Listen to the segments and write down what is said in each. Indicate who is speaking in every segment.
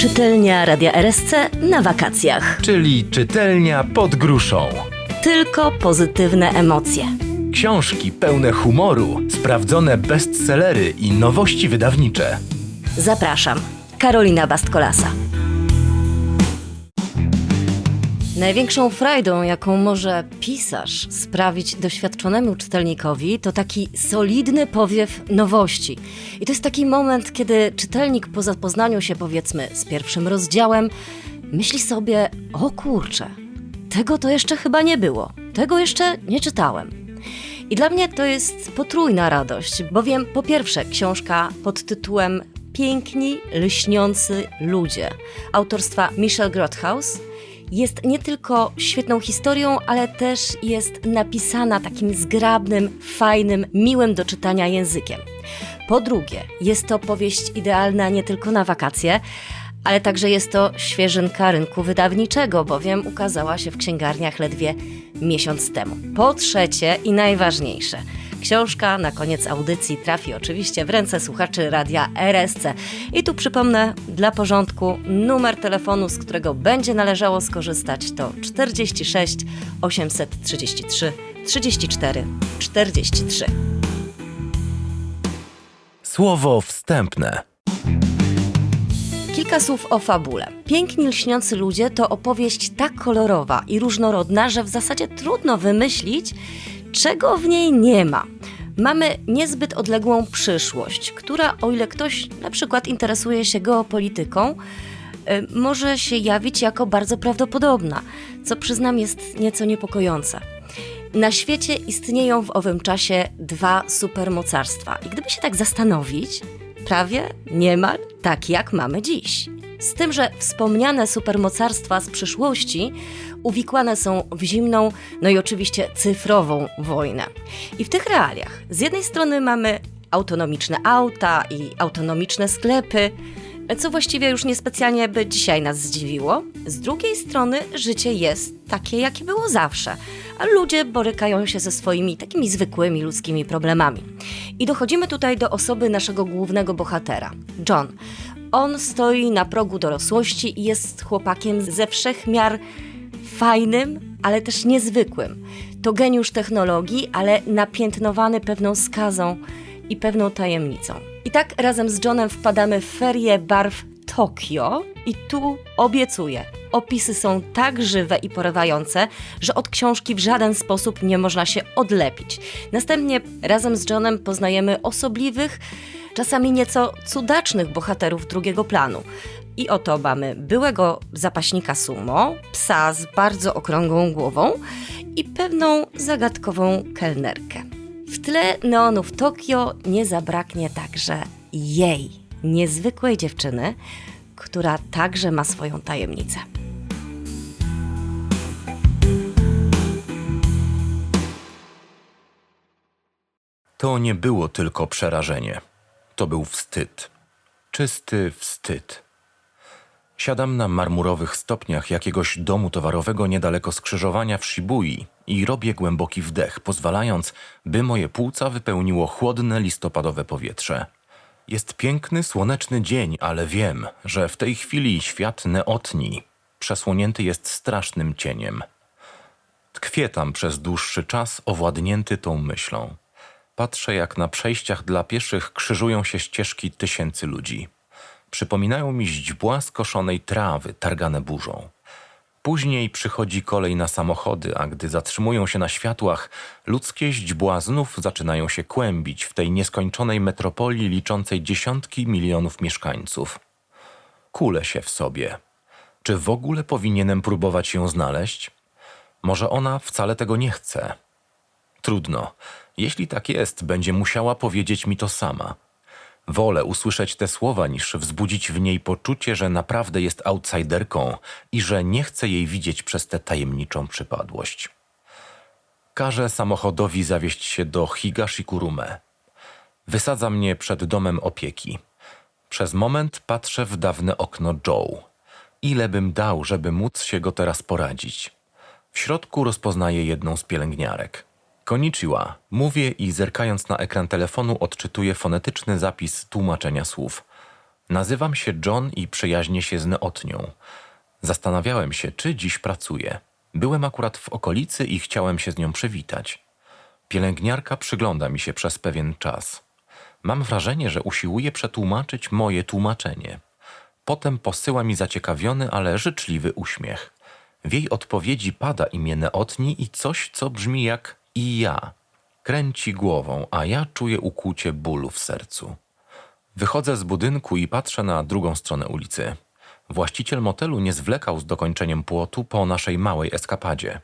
Speaker 1: Czytelnia Radia RSC na wakacjach.
Speaker 2: czyli czytelnia pod gruszą.
Speaker 1: Tylko pozytywne emocje.
Speaker 2: Książki pełne humoru, sprawdzone bestsellery i nowości wydawnicze.
Speaker 1: Zapraszam. Karolina Bastkolasa. Największą frajdą, jaką może pisarz sprawić doświadczonemu czytelnikowi, to taki solidny powiew nowości. I to jest taki moment, kiedy czytelnik po zapoznaniu się, powiedzmy, z pierwszym rozdziałem, myśli sobie: O kurczę, tego to jeszcze chyba nie było, tego jeszcze nie czytałem. I dla mnie to jest potrójna radość, bowiem po pierwsze książka pod tytułem Piękni, lśniący ludzie autorstwa Michelle Grothaus jest nie tylko świetną historią, ale też jest napisana takim zgrabnym, fajnym, miłym do czytania językiem. Po drugie, jest to powieść idealna nie tylko na wakacje, ale także jest to świeżynka rynku wydawniczego, bowiem ukazała się w księgarniach ledwie miesiąc temu. Po trzecie i najważniejsze, książka na koniec audycji trafi oczywiście w ręce słuchaczy radia RSC. I tu przypomnę dla porządku numer telefonu, z którego będzie należało skorzystać to 46 833 34 43.
Speaker 2: Słowo wstępne.
Speaker 1: Kilka słów o fabule. Piękni lśniący ludzie to opowieść tak kolorowa i różnorodna, że w zasadzie trudno wymyślić, czego w niej nie ma. Mamy niezbyt odległą przyszłość, która, o ile ktoś na przykład interesuje się geopolityką, y, może się jawić jako bardzo prawdopodobna, co przyznam jest nieco niepokojące. Na świecie istnieją w owym czasie dwa supermocarstwa. I gdyby się tak zastanowić, prawie niemal tak jak mamy dziś. Z tym, że wspomniane supermocarstwa z przyszłości uwikłane są w zimną, no i oczywiście cyfrową wojnę. I w tych realiach z jednej strony mamy autonomiczne auta i autonomiczne sklepy, co właściwie już niespecjalnie by dzisiaj nas zdziwiło. Z drugiej strony życie jest takie, jakie było zawsze, a ludzie borykają się ze swoimi takimi zwykłymi ludzkimi problemami. I dochodzimy tutaj do osoby naszego głównego bohatera, John. On stoi na progu dorosłości i jest chłopakiem ze wszech miar fajnym, ale też niezwykłym. To geniusz technologii, ale napiętnowany pewną skazą i pewną tajemnicą. I tak razem z Johnem wpadamy w ferie barw Tokio i tu obiecuję. Opisy są tak żywe i porywające, że od książki w żaden sposób nie można się odlepić. Następnie razem z Johnem poznajemy osobliwych, czasami nieco cudacznych bohaterów drugiego planu. I oto mamy byłego zapaśnika sumo, psa z bardzo okrągłą głową i pewną zagadkową kelnerkę. W tle neonów Tokio nie zabraknie także jej, niezwykłej dziewczyny, która także ma swoją tajemnicę.
Speaker 2: To nie było tylko przerażenie. To był wstyd. Czysty wstyd. Siadam na marmurowych stopniach jakiegoś domu towarowego niedaleko skrzyżowania w Shibui i robię głęboki wdech, pozwalając, by moje płuca wypełniło chłodne listopadowe powietrze. Jest piękny, słoneczny dzień, ale wiem, że w tej chwili świat neotni przesłonięty jest strasznym cieniem. Tkwię tam przez dłuższy czas, owładnięty tą myślą. Patrzę, jak na przejściach dla pieszych krzyżują się ścieżki tysięcy ludzi. Przypominają mi źdźbła skoszonej trawy, targane burzą. Później przychodzi kolej na samochody, a gdy zatrzymują się na światłach, ludzkie źdźbła znów zaczynają się kłębić w tej nieskończonej metropolii liczącej dziesiątki milionów mieszkańców. Kulę się w sobie. Czy w ogóle powinienem próbować ją znaleźć? Może ona wcale tego nie chce. Trudno. Jeśli tak jest, będzie musiała powiedzieć mi to sama. Wolę usłyszeć te słowa, niż wzbudzić w niej poczucie, że naprawdę jest outsiderką i że nie chce jej widzieć przez tę tajemniczą przypadłość. Każę samochodowi zawieźć się do Higashikurume. Wysadza mnie przed domem opieki. Przez moment patrzę w dawne okno Joe. Ile bym dał, żeby móc się go teraz poradzić? W środku rozpoznaję jedną z pielęgniarek. Konnichiwa, mówię i zerkając na ekran telefonu odczytuję fonetyczny zapis tłumaczenia słów. Nazywam się John i przyjaźnię się z Neotnią. Zastanawiałem się, czy dziś pracuję. Byłem akurat w okolicy i chciałem się z nią przywitać. Pielęgniarka przygląda mi się przez pewien czas. Mam wrażenie, że usiłuje przetłumaczyć moje tłumaczenie. Potem posyła mi zaciekawiony, ale życzliwy uśmiech. W jej odpowiedzi pada imię Neotni i coś, co brzmi jak i ja. Kręci głową, a ja czuję ukłucie bólu w sercu. Wychodzę z budynku i patrzę na drugą stronę ulicy. Właściciel motelu nie zwlekał z dokończeniem płotu po naszej małej eskapadzie.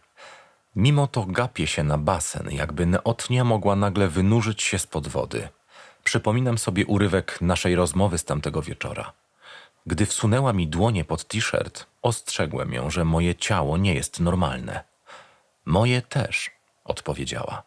Speaker 2: Mimo to gapię się na basen, jakby Neotnia mogła nagle wynurzyć się spod wody. Przypominam sobie urywek naszej rozmowy z tamtego wieczora. Gdy wsunęła mi dłonie pod t-shirt, ostrzegłem ją, że moje ciało nie jest normalne. Moje też, odpowiedziała.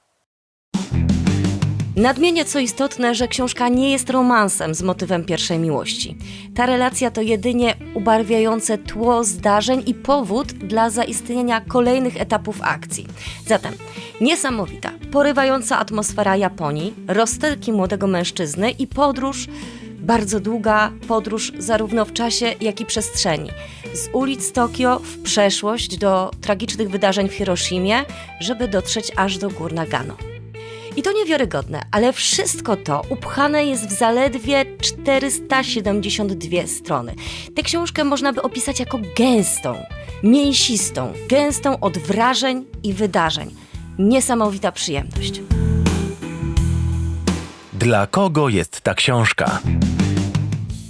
Speaker 1: Nadmienię co istotne, że książka nie jest romansem z motywem pierwszej miłości. Ta relacja to jedynie ubarwiające tło zdarzeń i powód dla zaistnienia kolejnych etapów akcji. Zatem niesamowita, porywająca atmosfera Japonii, rozterki młodego mężczyzny i podróż, bardzo długa podróż zarówno w czasie, jak i przestrzeni. Z ulic Tokio w przeszłość do tragicznych wydarzeń w Hiroshimie, żeby dotrzeć aż do gór Nagano. I to niewiarygodne, ale wszystko to upchane jest w zaledwie 472 strony. Tę książkę można by opisać jako gęstą, mięsistą, gęstą od wrażeń i wydarzeń. Niesamowita przyjemność.
Speaker 2: Dla kogo jest ta książka?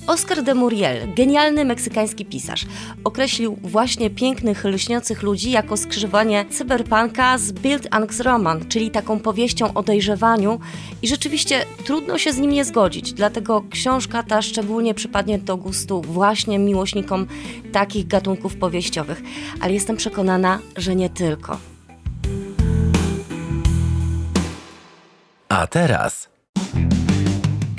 Speaker 1: Oscar de Muriel, genialny meksykański pisarz, określił właśnie pięknych, lśniących ludzi jako skrzyżowanie cyberpunka z Build Angst Roman, czyli taką powieścią o dojrzewaniu i rzeczywiście trudno się z nim nie zgodzić, dlatego książka ta szczególnie przypadnie do gustu właśnie miłośnikom takich gatunków powieściowych, ale jestem przekonana, że nie tylko.
Speaker 2: A teraz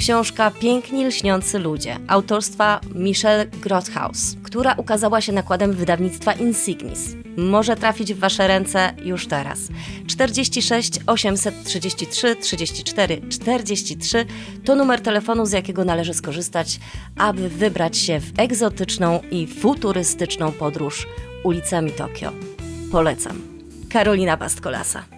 Speaker 1: Książka Piękni lśniący ludzie autorstwa Michelle Grothaus, która ukazała się nakładem wydawnictwa Insignis. Może trafić w Wasze ręce już teraz. 46 833 34 43 to numer telefonu, z jakiego należy skorzystać, aby wybrać się w egzotyczną i futurystyczną podróż ulicami Tokio. Polecam. Karolina Bastkolasa.